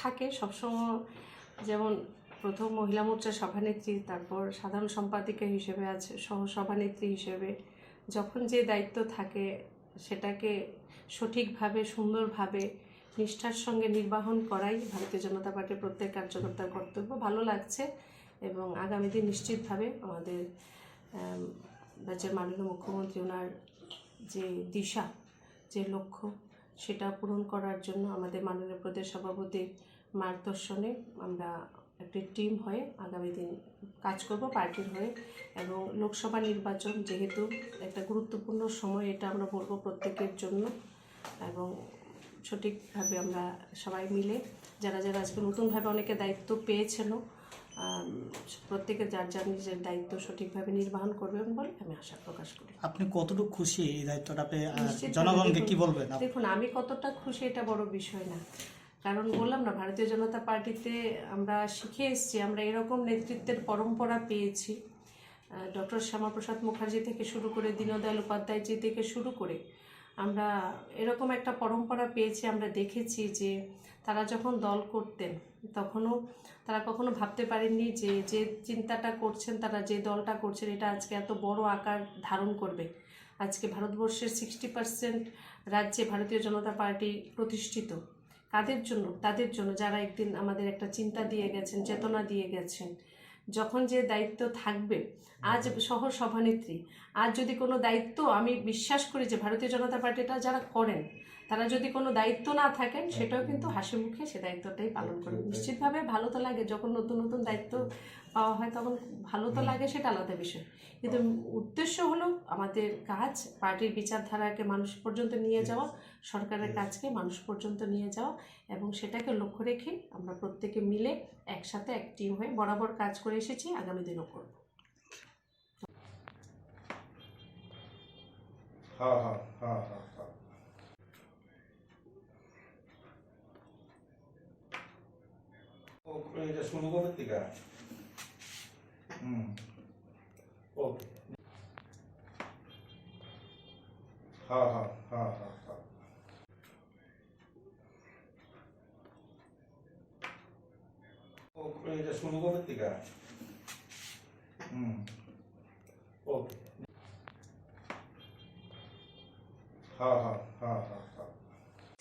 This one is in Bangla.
থাকে সবসময়। যেমন প্রথম মহিলা মোর্চার সভানেত্রী, তারপর সাধারণ সম্পাদিকা হিসেবে আছে, সহ সভানেত্রী হিসেবে। যখন যে দায়িত্ব থাকে, সেটাকে সঠিকভাবে, সুন্দরভাবে, নিষ্ঠার সঙ্গে নির্বাহন করাই ভারতীয় জনতা পার্টির প্রত্যেক কার্যকর্তার কর্তব্য। ভালো লাগছে এবং আগামী দিন নিশ্চিতভাবে আমাদের রাজ্যের মাননীয় মুখ্যমন্ত্রী ওনার যে দিশা, যে লক্ষ্য সেটা পূরণ করার জন্য আমাদের মাননীয় প্রদেশ সভাপতির মার্গদর্শনে আমরা একটি টিম হয়ে আগামী দিন কাজ করব, পার্টির হয়ে। এবং লোকসভা নির্বাচন যেহেতু একটা গুরুত্বপূর্ণ সময়, এটা আমরা বলব প্রত্যেকের জন্য। এবং সঠিকভাবে আমরা সবাই মিলে, যারা যারা আজকে নতুনভাবে অনেকে দায়িত্ব পেয়েছেনও প্রত্যেকে যার যার নিজের দায়িত্ব সঠিকভাবে নির্বাহন করবেন বলে আমি আশা প্রকাশ করি। আপনি কতটুকু খুশি এই দায়িত্বটা পেয়ে জনগণকে কি বলবেন? দেখুন আমি কতটা খুশি এটা বড় বিষয় না। কারণ বললাম না ভারতীয় জনতা পার্টিতে আমরা শিখে এসেছি আমরা এরকম নেতৃত্বের পরম্পরা পেয়েছি। ডক্টর শ্যামাপ্রসাদ মুখার্জি থেকে শুরু করে দীনদয়াল উপাধ্যায়জি থেকে শুরু করে আমরা এরকম একটা পরম্পরা পেয়েছি, আমরা দেখেছি যে তারা যখন দল করতেন, তখনও তারা কখনো ভাবতে পারেননি যে যে চিন্তাটা করছেন তারা যে দলটা করছেন, এটা আজকে এত বড় আকার ধারণ করবে। আজকে ভারতবর্ষের সিক্সটি পার্সেন্ট রাজ্যে ভারতীয় জনতা পার্টি প্রতিষ্ঠিত। কাদের জন্য? তাদের জন্য যারা একদিন আমাদের একটা চিন্তা দিয়ে গেছেন, চেতনা দিয়ে গেছেন যখন যে দায়িত্ব থাকবে আজ শহর সভানেত্রী আজ যদি কোনো দায়িত্ব আমি বিশ্বাস করি যে ভারতীয় জনতা পার্টিটা যারা করেন তারা যদি কোনো দায়িত্ব না থাকেন সেটাও কিন্তু হাসি মুখে সে দায়িত্বটাই পালন করবে নিশ্চিতভাবে ভালো তো লাগে যখন নতুন নতুন দায়িত্ব পাওয়া হয় তখন ভালো তো লাগে সেটা আলাদা বিষয়। কিন্তু উদ্দেশ্য হলো আমাদের কাজ পার্টির বিচারধারাকে মানুষ পর্যন্ত নিয়ে যাওয়া সরকারের কাজকে মানুষ পর্যন্ত নিয়ে যাওয়া এবং সেটাকে লক্ষ্য রেখে আমরা প্রত্যেকে মিলে একসাথে এক টিম হয়ে বরাবর কাজ করে এসেছি আগামী দিনও করব। হ্যাঁ হ্যাঁ হ্যাঁ হ্যাঁ। এটা শুরু কবে থেকে হুম ওকে হ্যাঁ হ্যাঁ হ্যাঁ হ্যাঁ হ্যাঁ ও এটা শুরু কবে থেকে হুম ওকে হ্যাঁ হ্যাঁ হ্যাঁ হ্যাঁ হ্যাঁ